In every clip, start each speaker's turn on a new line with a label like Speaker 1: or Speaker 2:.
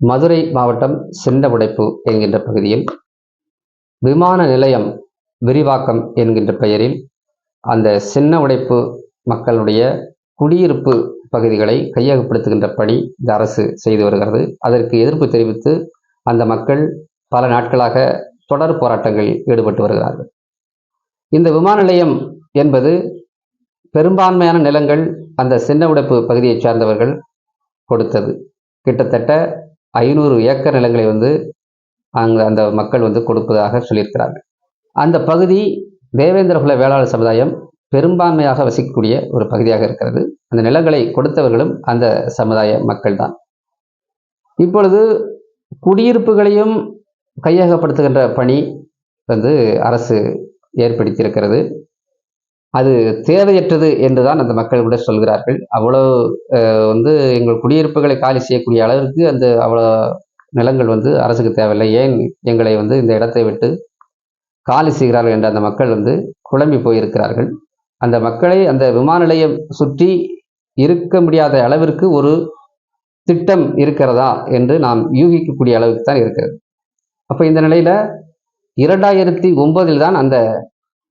Speaker 1: மதுரை மாவட்டம் சின்னவுடைப்பு என்கின்ற பகுதியில் விமான நிலையம் விரிவாக்கம் என்கின்ற பெயரில் அந்த சின்ன உடைப்பு மக்களுடைய குடியிருப்பு பகுதிகளை கையகப்படுத்துகின்ற பணி இந்த அரசு செய்து வருகிறது. அதற்கு எதிர்ப்பு தெரிவித்து அந்த மக்கள் பல நாட்களாக தொடர் போராட்டங்களில் ஈடுபட்டு வருகிறார்கள். இந்த விமான நிலையம் என்பது பெரும்பான்மையான நிலங்கள் அந்த சின்ன உடைப்பு பகுதியைச் சார்ந்தவர்கள் கொடுத்தது. கிட்டத்தட்ட ஐநூறு ஏக்கர் நிலங்களை வந்து அங்கு அந்த மக்கள் வந்து கொடுப்பதாக சொல்லியிருக்கிறார்கள். அந்த பகுதி தேவேந்திரகுல வேளாளர் சமுதாயம் பெரும்பான்மையாக வசிக்கக்கூடிய ஒரு பகுதியாக இருக்கிறது. அந்த நிலங்களை கொடுத்தவர்களும் அந்த சமுதாய மக்கள்தான். இப்பொழுது குடியிருப்புகளையும் கையகப்படுத்துகின்ற பணி வந்து அரசு ஏற்படுத்தியிருக்கிறது. அது தேவையற்றது என்றுதான் அந்த மக்கள் கூட சொல்கிறார்கள். அவ்வளோ வந்து எங்கள் குடியிருப்புகளை காலி செய்யக்கூடிய அளவிற்கு அந்த அவ்வளோ நிலங்கள் வந்து அரசுக்கு தேவையில்லை. ஏன் எங்களை வந்து இந்த இடத்தை விட்டு காலி செய்கிறார்கள் என்ற அந்த மக்கள் வந்து குழம்பி போயிருக்கிறார்கள். அந்த மக்களை அந்த விமான நிலையம் சுற்றி இருக்க முடியாத அளவிற்கு ஒரு திட்டம் இருக்கிறதா என்று நாம் யூகிக்கக்கூடிய அளவுக்கு தான் இருக்கிறது. அப்போ இந்த நிலையில இரண்டாயிரத்தி ஒன்பதில் தான் அந்த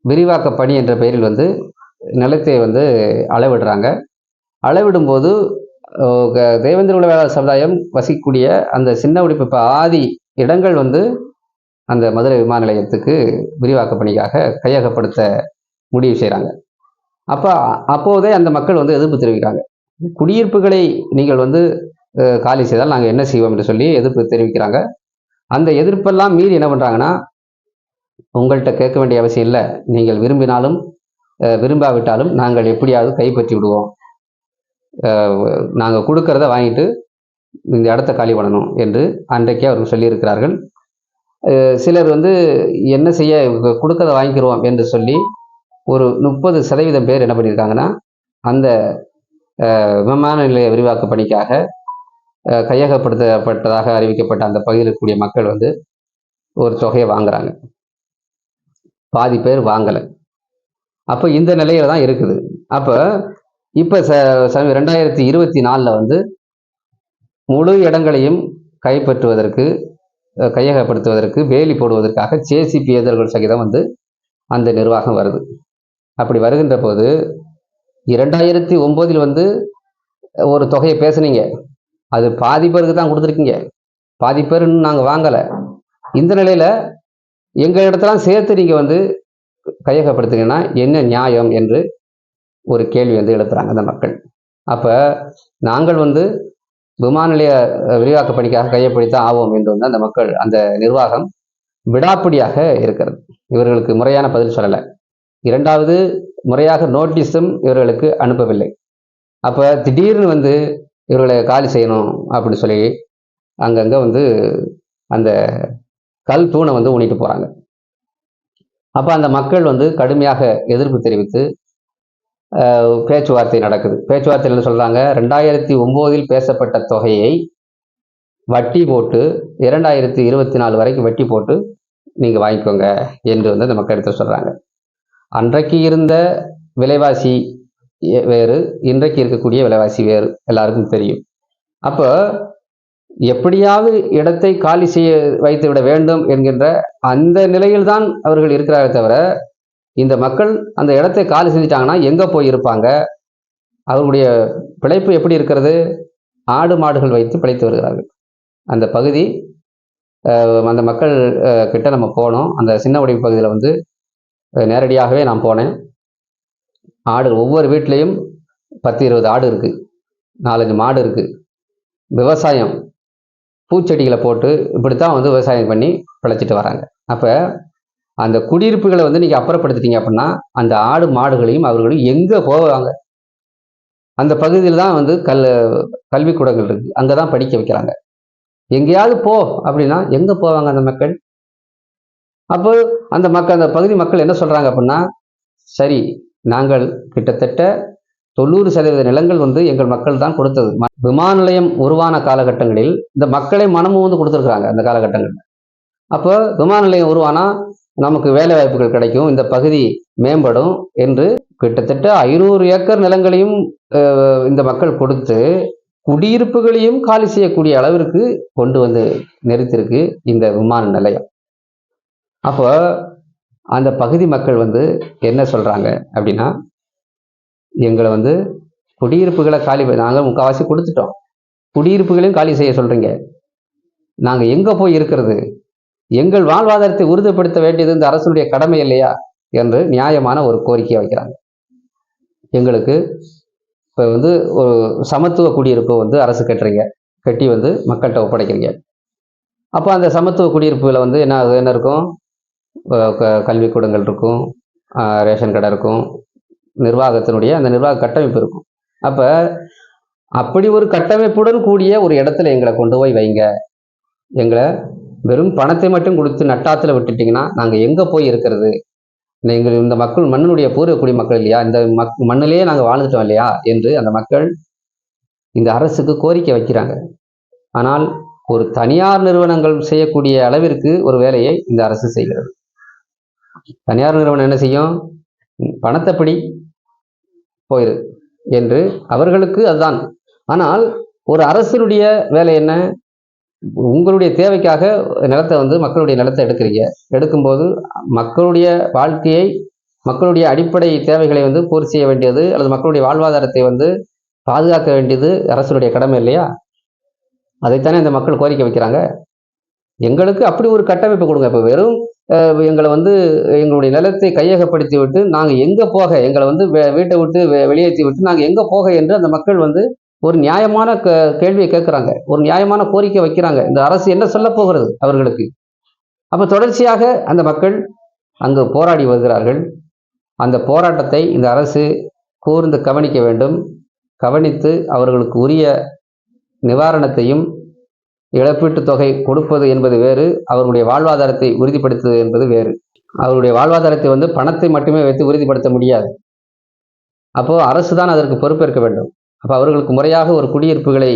Speaker 1: விரிவாக்க பணி என்ற பெயரில் வந்து நிலத்தை வந்து அளவிடுறாங்க. அளவிடும்போது அஹ், தேவேந்திர குல சமுதாயம் வசிக்கக்கூடிய அந்த சின்ன உடிப்பு பாதி இடங்கள் வந்து அந்த மதுரை விமான நிலையத்துக்கு விரிவாக்க பணிக்காக கையகப்படுத்த முடிவு செய்கிறாங்க அப்போ அப்போதே அந்த மக்கள் வந்து எதிர்ப்பு தெரிவிக்கிறாங்க. குடியிருப்புகளை நீங்கள் வந்து காலி செய்தால் நாங்கள் என்ன செய்வோம் என்று சொல்லி எதிர்ப்பு தெரிவிக்கிறாங்க. அந்த எதிர்ப்பெல்லாம் மீறி என்ன பண்ணுறாங்கன்னா உங்கள்கிட்ட கேட்க வேண்டிய அவசியம் இல்லை. நீங்கள் விரும்பினாலும் விரும்பாவிட்டாலும் நாங்கள் எப்படியாவது கைப்பற்றி விடுவோம். நாங்கள் கொடுக்கறத வாங்கிட்டு இந்த இடத்த காலி பண்ணணும் என்று அன்றைக்கே அவர்கள் சொல்லியிருக்கிறார்கள். சிலர் வந்து என்ன செய்ய கொடுக்கறத வாங்கிக்கிறோம் என்று சொல்லி ஒரு முப்பது சதவீதம் பேர் என்ன பண்ணியிருக்காங்கன்னா அந்த விமான நிலைய விரிவாக்க பணிக்காக கையகப்படுத்தப்பட்டதாக அறிவிக்கப்பட்ட அந்த பகுதியில் இருக்கக்கூடிய மக்கள் வந்து ஒரு தொகையை வாங்குறாங்க. பாதி பேர் வாங்கலை. அப்போ இந்த நிலையில தான் இருக்குது. அப்போ இப்போ ச சமீ ரெண்டாயிரத்தி இருபத்தி நாலில் வந்து முழு இடங்களையும் கைப்பற்றுவதற்கு கையகப்படுத்துவதற்கு வேலி போடுவதற்காக ஜேசிபி எதிர்கள் சகிதம் வந்து அந்த நிர்வாகம் வருது. அப்படி வருகின்ற போது இரண்டாயிரத்தி ஒம்போதில் வந்து ஒரு தொகையை பேசுனீங்க. அது பாதி பேருக்கு தான் கொடுத்துருக்கீங்க. பாதி பேர் இன்னும் நாங்கள் வாங்கலை. இந்த நிலையில் எங்கள் இடத்தெல்லாம் சேர்த்து நீங்கள் வந்து கையகப்படுத்துங்கன்னா என்ன நியாயம் என்று ஒரு கேள்வி வந்து எழுப்புறாங்க அந்த மக்கள். அப்போ நாங்கள் வந்து விமான நிலைய விரிவாக்க பணிக்காக கையப்படுத்தான் ஆவோம் என்று வந்து அந்த மக்கள் அந்த நிர்வாகம் விடாப்பிடியாக இருக்கிறது. இவர்களுக்கு முறையான பதில் சொல்லலை. இரண்டாவது முறையாக நோட்டீஸும் இவர்களுக்கு அனுப்பவில்லை. அப்போ திடீர்னு வந்து இவர்களை காலி செய்யணும் அப்படின்னு சொல்லி அங்கங்கே வந்து அந்த கல் தூணை வந்து ஊனிட்டு போகிறாங்க அப்போ அந்த மக்கள் வந்து கடுமையாக எதிர்ப்பு தெரிவித்து பேச்சுவார்த்தை நடக்குது. பேச்சுவார்த்தையில் என்ன சொல்கிறாங்க ரெண்டாயிரத்தி ஒம்போதில் பேசப்பட்ட தொகையை வட்டி போட்டு இரண்டாயிரத்தி இருபத்தி நாலு வரைக்கும் வட்டி போட்டு நீங்கள் வாங்கிக்கோங்க என்று வந்து அந்த மக்கள் எடுத்து சொல்கிறாங்க அன்றைக்கு இருந்த விலைவாசி வேறு இன்றைக்கு இருக்கக்கூடிய விலைவாசி வேறு. எல்லாருக்கும் தெரியும். அப்போ எப்படியாவது இடத்தை காலி செய்ய வைத்து விட வேண்டும் என்கின்ற அந்த நிலையில்தான் அவர்கள் இருக்கிறார்கள் தவிர இந்த மக்கள் அந்த இடத்தை காலி செஞ்சிட்டாங்கன்னா எங்கே போய் இருப்பாங்க? அவர்களுடைய பிழைப்பு எப்படி இருக்கிறது? ஆடு மாடுகள் வைத்து பிழைத்து வருகிறார்கள். அந்த பகுதி அந்த மக்கள் கிட்ட நம்ம போனோம். அந்த சின்ன உடைப்பு பகுதியில் வந்து நேரடியாகவே நான் போனேன். ஆடு ஒவ்வொரு வீட்லேயும் பத்து இருபது ஆடு இருக்குது நாலஞ்சு மாடு இருக்குது விவசாயம் பூச்செடிகளை போட்டு இப்படித்தான் வந்து விவசாயம் பண்ணி பிழைச்சிட்டு வராங்க. அப்போ அந்த குடியிருப்புகளை வந்து நீங்கள் அப்புறப்படுத்திட்டீங்க அப்படின்னா அந்த ஆடு மாடுகளையும் அவர்களும் எங்கே போவாங்க? அந்த பகுதியில் தான் வந்து கல் கல்விக்கூடங்கள் இருக்குது அங்கே தான் படிக்க வைக்கிறாங்க. எங்கேயாவது போ அப்படின்னா எங்கே போவாங்க அந்த மக்கள்? அப்போ அந்த மக்கள் அந்த பகுதி மக்கள் என்ன சொல்கிறாங்க அப்படின்னா சரி நாங்கள் கிட்டத்தட்ட தொண்ணூறு சதவீத நிலங்கள் வந்து எங்கள் மக்கள் தான் கொடுத்தது. விமான நிலையம் உருவான காலகட்டங்களில் இந்த மக்களை மனமும் வந்து கொடுத்துருக்குறாங்க அந்த காலகட்டங்களில். அப்போ விமான நிலையம் உருவானா நமக்கு வேலை வாய்ப்புகள் கிடைக்கும் இந்த பகுதி மேம்படும் என்று கிட்டத்தட்ட ஐநூறு ஏக்கர் நிலங்களையும் அஹ், இந்த மக்கள் கொடுத்து குடியிருப்புகளையும் காலி செய்யக்கூடிய அளவிற்கு கொண்டு வந்து நிறுத்திருக்கு இந்த விமான நிலையம். அப்போ அந்த பகுதி மக்கள் வந்து என்ன சொல்றாங்க அப்படின்னா எங்களை வந்து குடியிருப்புகளை காலி நாங்கள் முக்கால்வாசி கொடுத்துட்டோம். குடியிருப்புகளையும் காலி செய்ய சொல்கிறீங்க நாங்கள் எங்கே போய் இருக்கிறது? எங்கள் வாழ்வாதாரத்தை உறுதிப்படுத்த வேண்டியது இந்த அரசுடைய கடமை இல்லையா? என்று நியாயமான ஒரு கோரிக்கையை வைக்கிறாங்க. எங்களுக்கு இப்போ வந்து ஒரு சமத்துவ குடியிருப்பு வந்து அரசு கட்டுறீங்க. கட்டி வந்து மக்கள்கிட்ட ஒப்படைக்கிறீங்க. அப்போ அந்த சமத்துவ குடியிருப்புகளை வந்து என்ன ஆகுது? என்ன இருக்கும்? கல்விக்கூடங்கள் இருக்கும். ரேஷன் கடை இருக்கும். நிர்வாகத்தினுடைய அந்த நிர்வாக கட்டமைப்பு இருக்கும். அப்போ அப்படி ஒரு கட்டமைப்புடன் கூடிய ஒரு இடத்துல எங்களை கொண்டு போய் வைங்க. எங்களை வெறும் பணத்தை மட்டும் கொடுத்து நட்டாத்துல விட்டுட்டீங்கன்னா நாங்கள் எங்கே போய் இருக்கிறது? எங்கள் இந்த மக்கள் மண்ணினுடைய பூர்வ குடிமக்கள் இல்லையா? இந்த மக் மண்ணிலேயே நாங்கள் வாழ்ந்துட்டோம் இல்லையா? என்று அந்த மக்கள் இந்த அரசுக்கு கோரிக்கை வைக்கிறாங்க. ஆனால் ஒரு தனியார் நிறுவனங்கள் செய்யக்கூடிய அளவிற்கு ஒரு வேலையை இந்த அரசு செய்கிறது. தனியார் நிறுவனம் என்ன செய்யும்? பணத்தை பிடி போயிரு என்று அவர்களுக்கு அதுதான். ஆனால் ஒரு அரசினுடைய வேலை என்ன? உங்களுடைய தேவைக்காக நிலத்தை வந்து மக்களுடைய நிலத்தை எடுக்கிறீங்க. எடுக்கும்போது மக்களுடைய வாழ்க்கையை மக்களுடைய அடிப்படை தேவைகளை வந்து பூர்த்தி செய்ய வேண்டியது அல்லது மக்களுடைய வாழ்வாதாரத்தை வந்து பாதுகாக்க வேண்டியது அரசுடைய கடமை இல்லையா? அதைத்தானே இந்த மக்கள் கோரிக்கை வைக்கிறாங்க. எங்களுக்கு அப்படி ஒரு கட்டமைப்பு கொடுங்க. இப்போ வெறும் எங்களை வந்து எங்களுடைய நிலத்தை கையகப்படுத்தி விட்டு நாங்கள் எங்கே போக எங்களை வந்து வீட்டை விட்டு வெ- வெளியேற்றி விட்டு நாங்கள் எங்கே போக என்று அந்த மக்கள் வந்து ஒரு நியாயமான க கேள்வியை கேட்குறாங்க. ஒரு நியாயமான கோரிக்கை வைக்கிறாங்க. இந்த அரசு என்ன சொல்ல போகிறது அவர்களுக்கு? அப்போ தொடர்ச்சியாக அந்த மக்கள் அங்கு போராடி வருகிறார்கள். அந்த போராட்டத்தை இந்த அரசு கூர்ந்து கவனிக்க வேண்டும். கவனித்து அவர்களுக்கு உரிய நிவாரணத்தையும் இழப்பீட்டுத் தொகை கொடுப்பது என்பது வேறு அவருடைய வாழ்வாதாரத்தை உறுதிப்படுத்துவது என்பது வேறு. அவருடைய வாழ்வாதாரத்தை வந்து பணத்தை மட்டுமே வைத்து உறுதிப்படுத்த முடியாது. அப்போ அரசு தான் அதற்கு பொறுப்பேற்க வேண்டும். அப்போ அவர்களுக்கு முறையாக ஒரு குடியிருப்புகளை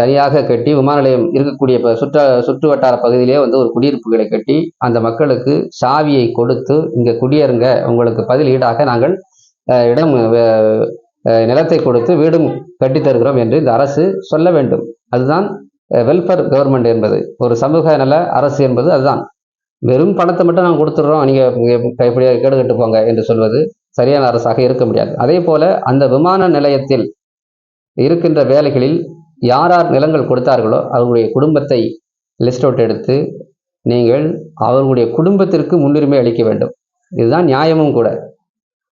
Speaker 1: தனியாக கட்டி விமான நிலையம் இருக்கக்கூடிய சுற்ற சுற்று வட்டார பகுதியிலே வந்து ஒரு குடியிருப்புகளை கட்டி அந்த மக்களுக்கு சாவியை கொடுத்து இங்கே குடியேறுங்க உங்களுக்கு பதில் ஈடாக நாங்கள் இடம் நிலத்தை கொடுத்து வீடும் கட்டித்தருகிறோம் என்று இந்த அரசு சொல்ல வேண்டும். அதுதான் வெல்ஃபேர் கவர்மெண்ட் என்பது. ஒரு சமூக நல அரசு என்பது அதுதான். வெறும் பணத்தை மட்டும் நாங்கள் கொடுத்துட்றோம். நீங்கள் கைப்படியாக கேடு கட்டு போங்க என்று சொல்வது சரியான அரசாக இருக்க முடியாது. அதே போல அந்த விமான நிலையத்தில் இருக்கின்ற வேலைகளில் யார் யார் நிலங்கள் கொடுத்தார்களோ அவர்களுடைய குடும்பத்தை லிஸ்ட் அவுட் எடுத்து நீங்கள் அவர்களுடைய குடும்பத்திற்கு முன்னுரிமை அளிக்க வேண்டும். இதுதான் நியாயமும் கூட.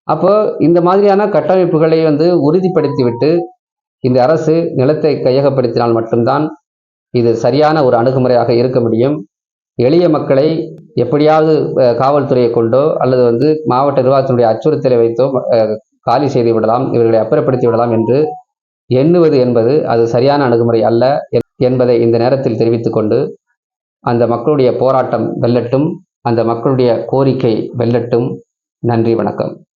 Speaker 1: அப்போ இந்த மாதிரியான கட்டமைப்புகளை வந்து உறுதிப்படுத்திவிட்டு இந்த அரசு நிலத்தை கையகப்படுத்தினால் மட்டும்தான் இது சரியான ஒரு அணுகுமுறையாக இருக்க முடியும். எளிய மக்களை எப்படியாவது காவல்துறையை கொண்டோ அல்லது வந்து மாவட்ட நிர்வாகத்தினுடைய அச்சுறுத்தலை வைத்தோ காலி செய்து விடலாம் இவர்களை அப்புறப்படுத்தி விடலாம் என்று எண்ணுவது என்பது அது சரியான அணுகுமுறை அல்ல என்பதை இந்த நேரத்தில் தெரிவித்துக்கொண்டு அந்த மக்களுடைய போராட்டம் வெல்லட்டும் அந்த மக்களுடைய கோரிக்கை வெல்லட்டும். நன்றி வணக்கம்.